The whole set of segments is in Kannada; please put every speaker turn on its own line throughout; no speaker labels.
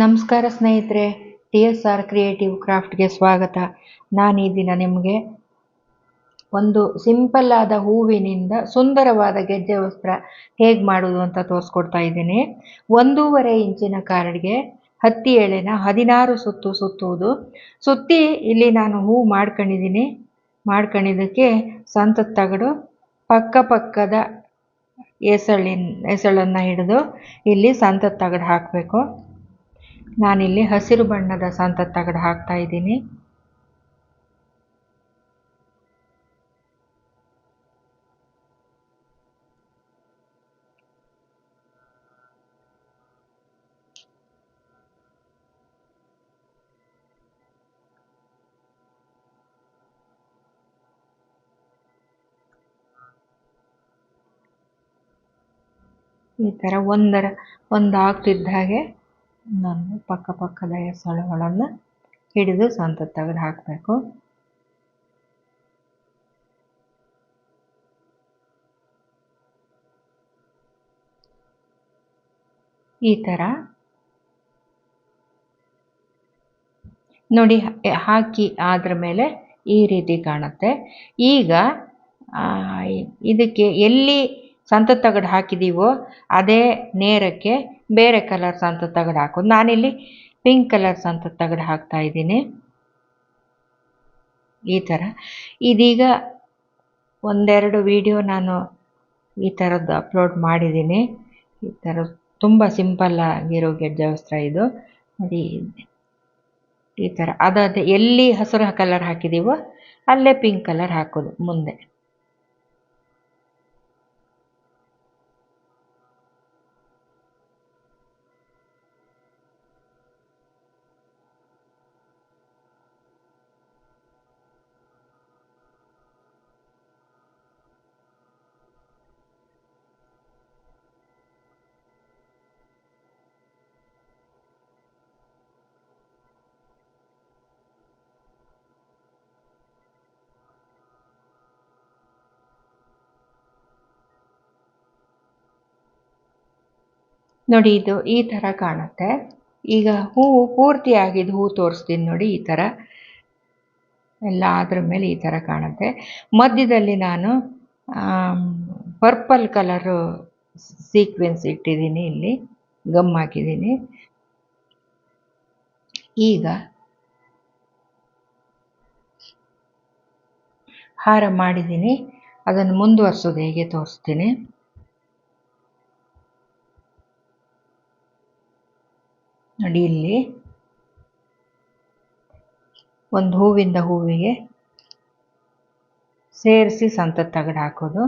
ನಮಸ್ಕಾರ ಸ್ನೇಹಿತರೆ ಟಿ ಎಸ್ ಆರ್ ಕ್ರಿಯೇಟಿವ್ ಕ್ರಾಫ್ಟ್ಗೆ ಸ್ವಾಗತ. ನಾನು ಈ ದಿನ ನಿಮಗೆ ಒಂದು ಸಿಂಪಲ್ ಆದ ಹೂವಿನಿಂದ ಸುಂದರವಾದ ಗೆಜ್ಜೆ ವಸ್ತ್ರ ಹೇಗೆ ಮಾಡೋದು ಅಂತ ತೋರಿಸ್ಕೊಡ್ತಾ ಇದ್ದೀನಿ. ಒಂದೂವರೆ ಇಂಚಿನ ಕಾರ್ಡ್ಗೆ ಹತ್ತಿ ಎಳೆನ ಹದಿನಾರು ಸುತ್ತು ಸುತ್ತುವುದು. ಸುತ್ತಿ ಇಲ್ಲಿ ನಾನು ಹೂ ಮಾಡ್ಕೊಂಡಿದ್ದೀನಿ. ಮಾಡ್ಕೊಂಡಿದ್ದಕ್ಕೆ ಸಂತ ತಗಡು, ಪಕ್ಕ ಪಕ್ಕದ ಎಸಳಿನ, ಎಸಳನ್ನು ಹಿಡಿದು ಇಲ್ಲಿ ಸಂತ ತಗಡು ಹಾಕಬೇಕು. ನಾನಿಲ್ಲಿ ಹಸಿರು ಬಣ್ಣದ ಸಂತ ತಗಡು ಹಾಕ್ತಾ ಇದ್ದೀನಿ. ಈ ಥರ ಒಂದರ ಒಂದು ಆಗ್ತಿದ್ದ ಹಾಗೆ ನಾನು ಪಕ್ಕ ಪಕ್ಕದ ಎಸಳುಗಳನ್ನು ಹಿಡಿದು ಸಂತ ತೆಗೆದು ಹಾಕಬೇಕು. ಈ ಥರ ನೋಡಿ, ಹಾಕಿ ಆದ್ರ ಮೇಲೆ ಈ ರೀತಿ ಕಾಣುತ್ತೆ. ಈಗ ಇದಕ್ಕೆ ಎಲ್ಲಿ ಸಂತದ ತಗಡು ಹಾಕಿದ್ದೀವೋ ಅದೇ ನೇರಕ್ಕೆ ಬೇರೆ ಕಲರ್ ಸಂತ ತಗಡು ಹಾಕೋದು. ನಾನಿಲ್ಲಿ ಪಿಂಕ್ ಕಲರ್ ಸಂತದ ತಗಡು ಹಾಕ್ತಾ ಇದ್ದೀನಿ. ಈ ಥರ. ಇದೀಗ ಒಂದೆರಡು ವಿಡಿಯೋ ನಾನು ಈ ಥರದ್ದು ಅಪ್ಲೋಡ್ ಮಾಡಿದ್ದೀನಿ. ಈ ಥರ ತುಂಬ ಸಿಂಪಲ್ ಆಗಿರೋ ಗೆಜ್ಜೆ ವಸ್ತ್ರ ಇದು. ನೋಡಿ ಈ ಥರ. ಅದಾದ ಎಲ್ಲಿ ಹಸಿರು ಕಲರ್ ಹಾಕಿದ್ದೀವೋ ಅಲ್ಲೇ ಪಿಂಕ್ ಕಲರ್ ಹಾಕೋದು ಮುಂದೆ. ನೋಡಿ ಇದು ಈ ಥರ ಕಾಣುತ್ತೆ. ಈಗ ಹೂವು ಪೂರ್ತಿ ಆಗಿದ್ದು ಹೂ ತೋರಿಸ್ತೀನಿ ನೋಡಿ ಈ ಥರ ಎಲ್ಲ ಅದ್ರ ಮೇಲೆ ಈ ಥರ ಕಾಣುತ್ತೆ. ಮಧ್ಯದಲ್ಲಿ ನಾನು ಪರ್ಪಲ್ ಕಲರು ಸೀಕ್ವೆನ್ಸ್ ಇಟ್ಟಿದ್ದೀನಿ ಇಲ್ಲಿ, ಗಮ್ ಹಾಕಿದ್ದೀನಿ. ಈಗ ಹಾರ ಮಾಡಿದ್ದೀನಿ. ಅದನ್ನು ಮುಂದುವರ್ಸೋದು ಹೇಗೆ ತೋರಿಸ್ತೀನಿ. ನೋಡಿ ಇಲ್ಲಿ. ಒಂದು ಹೂವಿಂದ ಹೂವಿಗೆ ಸೇರಿಸಿ ಸಂತ ತಗಡು ಹಾಕೋದು.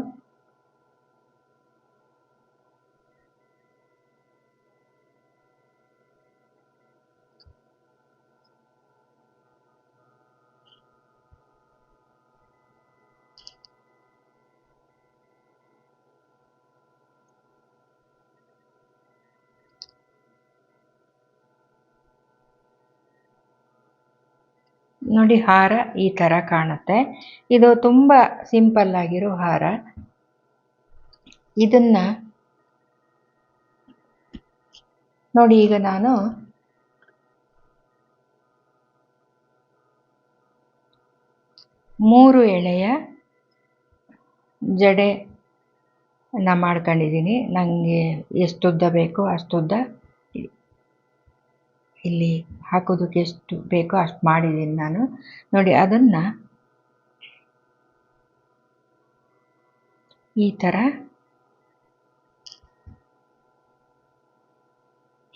ನೋಡಿ ಹಾರ ಈ ಥರ ಕಾಣುತ್ತೆ. ಇದು ತುಂಬ ಸಿಂಪಲ್ ಆಗಿರೋ ಹಾರ. ಇದನ್ನ ನೋಡಿ ಈಗ ನಾನು ಮೂರು ಎಳೆಯ ಜಡೆ ನಾ ಮಾಡ್ಕೊಂಡಿದ್ದೀನಿ. ನನಗೆ ಎಷ್ಟುದ್ದ ಬೇಕೋ ಅಷ್ಟುದ್ದ ಇಲ್ಲಿ ಹಾಕೋದಕ್ಕೆ ಎಷ್ಟು ಬೇಕೋ ಅಷ್ಟು ಮಾಡಿದ್ದೀನಿ ನಾನು. ನೋಡಿ ಅದನ್ನು ಈ ಥರ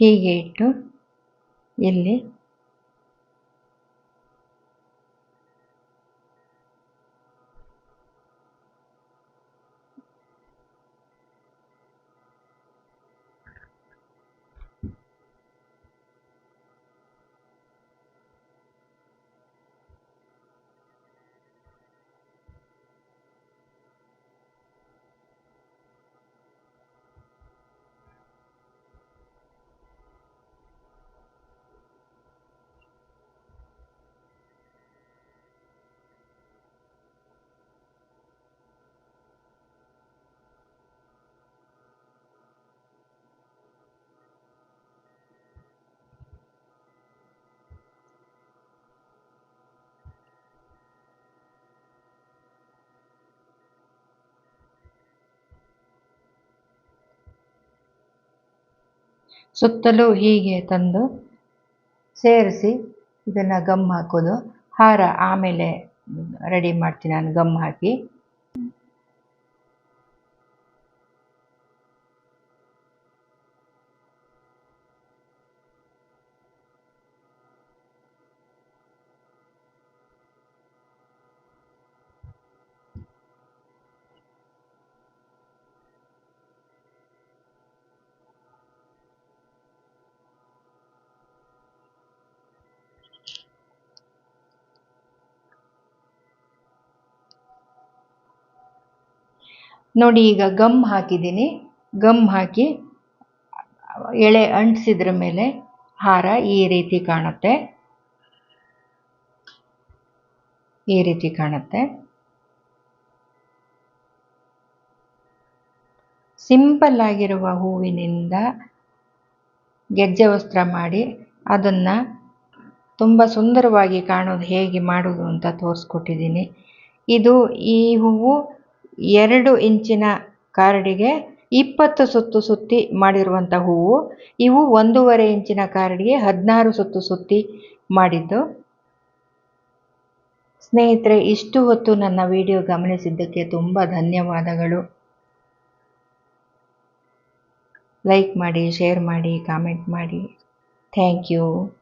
ಹೀಗೆ ಇಟ್ಟು ಇಲ್ಲಿ ಸುತ್ತಲೂ ಹೀಗೆ ತಂದು ಸೇರಿಸಿ ಇದನ್ನು ಗಮ್ ಹಾಕೋದು. ಹಾರ ಆಮೇಲೆ ರೆಡಿ ಮಾಡ್ತೀನಿ ನಾನು ಗಮ್ ಹಾಕಿ. ನೋಡಿ ಈಗ ಗಮ್ ಹಾಕಿದ್ದೀನಿ. ಗಮ್ ಹಾಕಿ ಎಳೆ ಅಂಟಿಸಿದ್ರ ಮೇಲೆ ಹಾರ ಈ ರೀತಿ ಕಾಣುತ್ತೆ. ಈ ರೀತಿ ಕಾಣುತ್ತೆ. ಸಿಂಪಲ್ ಆಗಿರುವ ಹೂವಿನಿಂದ ಗೆಜ್ಜೆ ವಸ್ತ್ರ ಮಾಡಿ ಅದನ್ನು ತುಂಬ ಸುಂದರವಾಗಿ ಕಾಣೋದು ಹೇಗೆ ಮಾಡೋದು ಅಂತ ತೋರಿಸ್ಕೊಟ್ಟಿದ್ದೀನಿ. ಇದು ಈ ಹೂವು ಎರಡು ಇಂಚಿನ ಕಾರ್ಡಿಗೆ ಇಪ್ಪತ್ತು ಸುತ್ತು ಸುತ್ತಿ ಮಾಡಿರುವಂಥ ಹೂವು. ಇವು ಒಂದೂವರೆ ಇಂಚಿನ ಕಾರ್ಡಿಗೆ ಹದಿನಾರು ಸುತ್ತು ಸುತ್ತಿ ಮಾಡಿದ್ದು. ಸ್ನೇಹಿತರೆ, ಇಷ್ಟು ಹೊತ್ತು ನನ್ನ ವಿಡಿಯೋ ಗಮನಿಸಿದ್ದಕ್ಕೆ ತುಂಬ ಧನ್ಯವಾದಗಳು. ಲೈಕ್ ಮಾಡಿ, ಶೇರ್ ಮಾಡಿ, ಕಾಮೆಂಟ್ ಮಾಡಿ. Thank you.